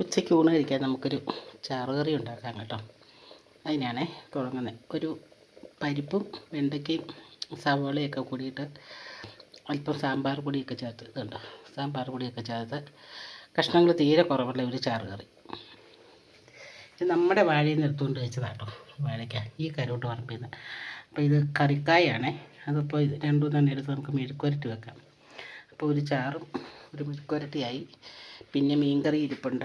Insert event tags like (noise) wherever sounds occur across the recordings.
ഉച്ചയ്ക്ക് ഊണ് കഴിക്കാൻ നമുക്കൊരു ചാറുകറി ഉണ്ടാക്കാം കേട്ടോ. അതിനാണേ തുടങ്ങുന്നത് ഒരു പരിപ്പും വെണ്ടയ്ക്കയും സവാളയൊക്കെ കൂടിയിട്ട് അല്പം സാമ്പാർ പൊടിയൊക്കെ ചേർത്ത് ഇതുണ്ട്. സാമ്പാർ പൊടിയൊക്കെ ചേർത്ത് കഷ്ണങ്ങൾ തീരെ കുറവുള്ള ഒരു ചാറുകറി ഇത് നമ്മുടെ വാഴയിൽ നിന്ന് എടുത്തുകൊണ്ട് വെച്ചതാണ് കേട്ടോ വാഴയ്ക്ക. ഈ കരോട്ട് പറമ്പിൽ അപ്പോൾ ഇത് കറിക്കായാണേ. അതിപ്പോൾ ഇത് രണ്ടു തന്നെ എടുത്ത് നമുക്ക് മെഴുക്കുരട്ടി വെക്കാം. അപ്പോൾ ഒരു ചാറും ഒരു മെഴുക്കുരട്ടിയായി പിന്നെ മീൻകറി ഇരിപ്പുണ്ട്.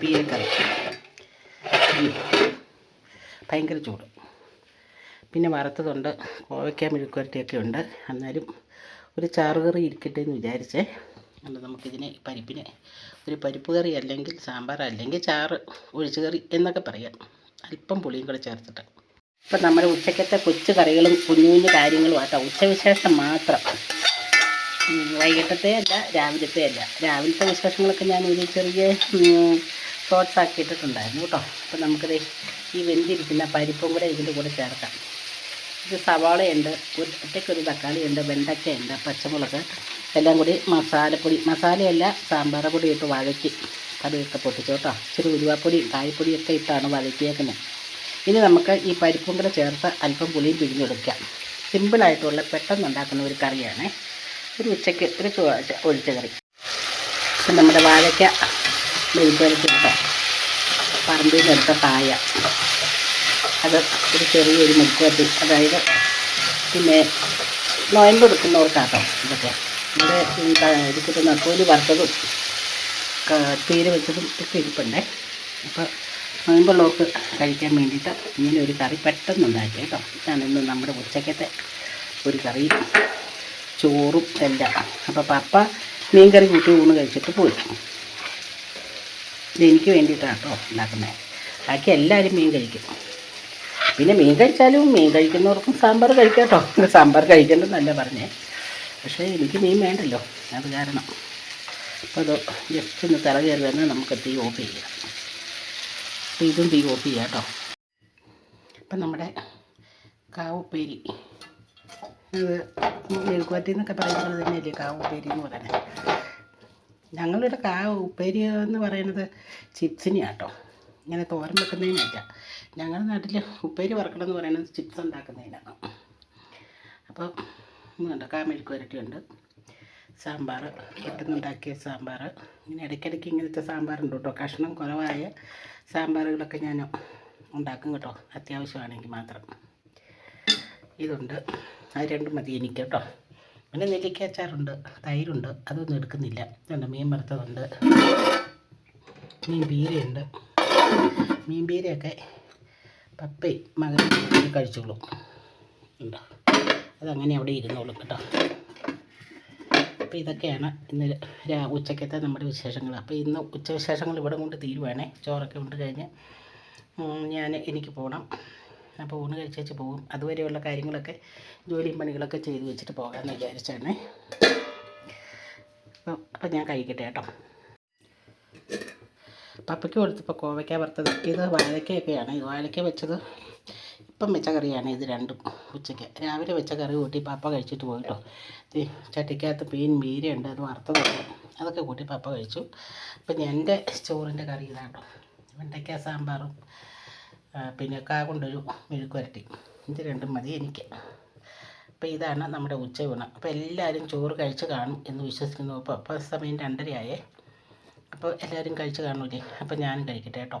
പീരക്കറി. ഭയങ്കര ചൂട്. പിന്നെ വറുത്തതുണ്ട്. കോവയ്ക്ക മെഴുക്കുരട്ടിയൊക്കെ ഉണ്ട്. എന്നാലും ഒരു ചാറുകറി ഇരിക്കട്ടെ എന്ന് വിചാരിച്ചേ. അതുകൊണ്ട് നമുക്കിതിനെ പരിപ്പിനെ ഒരു പരിപ്പ് കറി അല്ലെങ്കിൽ സാമ്പാർ അല്ലെങ്കിൽ ചാറ് ഒഴിച്ചു കറി എന്നൊക്കെ പറയാം. അല്പം പുളിയും കൂടെ ചേർത്തിട്ട്. ഇപ്പം നമ്മുടെ ഉച്ചക്കത്തെ കൊച്ചു കറികളും കുഞ്ഞു കുഞ്ഞു കാര്യങ്ങളും ആട്ടോ. ഉച്ചവിശേഷം മാത്രം. വൈകിട്ടത്തെ അല്ല രാവിലത്തെ അല്ല. രാവിലത്തെ വിശേഷങ്ങളൊക്കെ ഞാൻ ഒരു ചെറിയ ഷോർട്സ് ആക്കി ഇട്ടിട്ടുണ്ടായിരുന്നു കേട്ടോ. അപ്പം നമുക്കത് ഈ വെന്തിരിക്കുന്ന പരിപ്പും കൂടെ ഇതിന്റെ കൂടെ ചേർക്കാം. ഇത് സവാളയുണ്ട് ഒരു ഒറ്റയ്ക്കൊരു തക്കാളിയുണ്ട് വെണ്ടയ്ക്കയുണ്ട് പച്ചമുളക് എല്ലാം കൂടി മസാലപ്പൊടി. മസാലയല്ല സാമ്പാർ പൊടി ഇട്ട് വഴക്കി കടുകൊക്കെ പൊട്ടിച്ചു കേട്ടോ. ഇച്ചിരി ഉരുവാപ്പൊടി കായപ്പൊടിയൊക്കെ ഇട്ടാണ് വഴക്കിയേക്കുന്നത് ഇനി നമുക്ക് ഈ പരിപ്പും കൂടെ ചേർത്ത് അല്പം പുളിയും പിഴിഞ്ഞെടുക്കാം. സിമ്പിളായിട്ടുള്ള പെട്ടെന്ന് ഉണ്ടാക്കുന്ന ഒരു കറിയാണ്. ഒരു ഉച്ചയ്ക്ക് ഒരു ചുവ- ഒഴിച്ച കറി. ഇപ്പം നമ്മുടെ വാഴയ്ക്ക മെഴുകുവരട്ടി കേട്ടോ പറമ്പിൽ നിന്നെടുത്ത കായ. അത് ഒരു ചെറിയൊരു മുക്കുവത്തി അതായത് പിന്നെ നോയമ്പ് എടുക്കുന്നവർക്കാട്ടോ ഇതൊക്കെ. ഇവിടെ ഈ ഇത് വറുത്തതും തീരെ വെച്ചതും ഒക്കെ ഇരിപ്പുണ്ടേ. അപ്പോൾ നോയമ്പുള്ളവർക്ക് കഴിക്കാൻ വേണ്ടിയിട്ട് ഇങ്ങനെ ഒരു കറി പെട്ടെന്ന് ഉണ്ടാക്കി കേട്ടോ. ഇതാണ് ഇന്ന് നമ്മുടെ ഉച്ചക്കത്തെ ഒരു കറി. ചോറും എല്ലാം. അപ്പോൾ പപ്പ മീൻ കറി കൂട്ടി ഊണ് കഴിച്ചിട്ട് പോയി. ഇതെനിക്ക് വേണ്ടിയിട്ടാണ് കേട്ടോ ഉണ്ടാക്കുന്നത് ബാക്കി എല്ലാവരും മീൻ കഴിക്കും. പിന്നെ മീൻ കഴിച്ചാലും മീൻ കഴിക്കുന്നവർക്കും സാമ്പാർ കഴിക്കാം കേട്ടോ (laughs) സാമ്പാർ കഴിക്കണ്ടെന്നല്ല പറഞ്ഞേ. പക്ഷേ എനിക്ക് മീൻ വേണ്ടല്ലോ. അത് കാരണം. അപ്പോൾ അത് ജസ്റ്റ് ഒന്ന് തറ കയറി തന്നെ നമുക്ക് തീ ഓഫ് ചെയ്യാം. അപ്പോൾ ഇതും തീ ഓഫ് ചെയ്യാം കേട്ടോ അപ്പം നമ്മുടെ കാവുപ്പേരി. മെഴുക്കുവരട്ടി എന്നൊക്കെ പറയുന്നത് തന്നെയല്ലേ കാവുപ്പേരി എന്ന് പറയുന്നത്? ഞങ്ങളിവിടെ കാ ഉപ്പേരി എന്ന് പറയുന്നത് ചിപ്സിനെയാണ് കേട്ടോ ഇങ്ങനെ തോരൻ വെക്കുന്നതിനല്ല. ഞങ്ങളുടെ നാട്ടിൽ ഉപ്പേരി വറക്കണം എന്ന് പറയുന്നത് ചിപ്സ് ഉണ്ടാക്കുന്നതിനാണ് അപ്പോൾ ഇന്നുണ്ട് കാ മെഴുക്കുവരട്ടിയുണ്ട് സാമ്പാർ പെട്ടെന്നുണ്ടാക്കിയ സാമ്പാർ. ഇങ്ങനെ ഇടയ്ക്കിടയ്ക്ക് ഇങ്ങനത്തെ സാമ്പാറുണ്ട് കേട്ടോ. കഷ്ണം കുറവായ സാമ്പാറുകളൊക്കെ ഞാൻ ഉണ്ടാക്കും കേട്ടോ. അത്യാവശ്യമാണെങ്കിൽ മാത്രം. ഇതുണ്ട്. അത് രണ്ടും മതി എനിക്ക് കേട്ടോ. പിന്നെ നെല്ലിക്ക അച്ചാറുണ്ട് തൈരുണ്ട് അതൊന്നും എടുക്കുന്നില്ല. രണ്ട് മീൻ വറുത്തതുണ്ട്. മീൻ പീരയുണ്ട്. മീൻ പീരയൊക്കെ പപ്പയും മകനും കഴിച്ചോളും. ഉണ്ടോ അതങ്ങനെ അവിടെ ഇരുന്നോളും കേട്ടോ. അപ്പോൾ ഇതൊക്കെയാണ് ഇന്ന് രാ ഉച്ചക്കത്തെ നമ്മുടെ വിശേഷങ്ങൾ അപ്പോൾ ഇന്ന് ഉച്ചവിശേഷങ്ങൾ ഇവിടെ കൊണ്ട് തീരുവാണേ. ചോറൊക്കെ കൊണ്ട് കഴിഞ്ഞ് ഞാൻ എനിക്ക് പോകണം അപ്പോൾ ഊണ് കഴിച്ചേച്ച് പോകും. അതുവരെയുള്ള കാര്യങ്ങളൊക്കെ ജോലിയും പണികളൊക്കെ ചെയ്ത് വെച്ചിട്ട് പോകാമെന്ന് വിചാരിച്ചാണ്. അപ്പോൾ അപ്പം ഞാൻ കഴിക്കട്ടെ കേട്ടോ. പപ്പയ്ക്ക് കൊടുത്തപ്പോൾ കോവയ്ക്ക വറുത്തത് ഇത് വാഴക്കയൊക്കെയാണ്. ഇത് വാഴയ്ക്ക വെച്ചത് ഇപ്പം വെച്ച കറിയാണ് ഇത് രണ്ടും ഉച്ചയ്ക്ക്. രാവിലെ വെച്ച കറി കൂട്ടി പപ്പ കഴിച്ചിട്ട് പോയിട്ടോ ചട്ടിക്കകത്ത് മീൻ മീരയുണ്ട് അത് വറുത്തതുണ്ട്. അതൊക്കെ കൂട്ടി പപ്പ കഴിച്ചു. അപ്പം എന്റെ ചോറിന്റെ കറി ഇതാട്ടോ വെണ്ടയ്ക്ക സാമ്പാറും പിന്നെ കാ കൊണ്ടൊരു മെഴുക്കുവരട്ടി ഇത് രണ്ടും മതി എനിക്ക്. അപ്പോൾ ഇതാണ് നമ്മുടെ ഉച്ചയൂണ്. അപ്പോൾ എല്ലാവരും ചോറ് കഴിച്ച് കാണും എന്ന് വിശ്വസിക്കുന്നു. അപ്പോൾ അപ്പോൾ സമയം രണ്ടരയായേ. അപ്പോൾ എല്ലാവരും കഴിച്ച് കാണൂലേ? അപ്പോൾ ഞാനും കഴിക്കട്ടെ കേട്ടോ.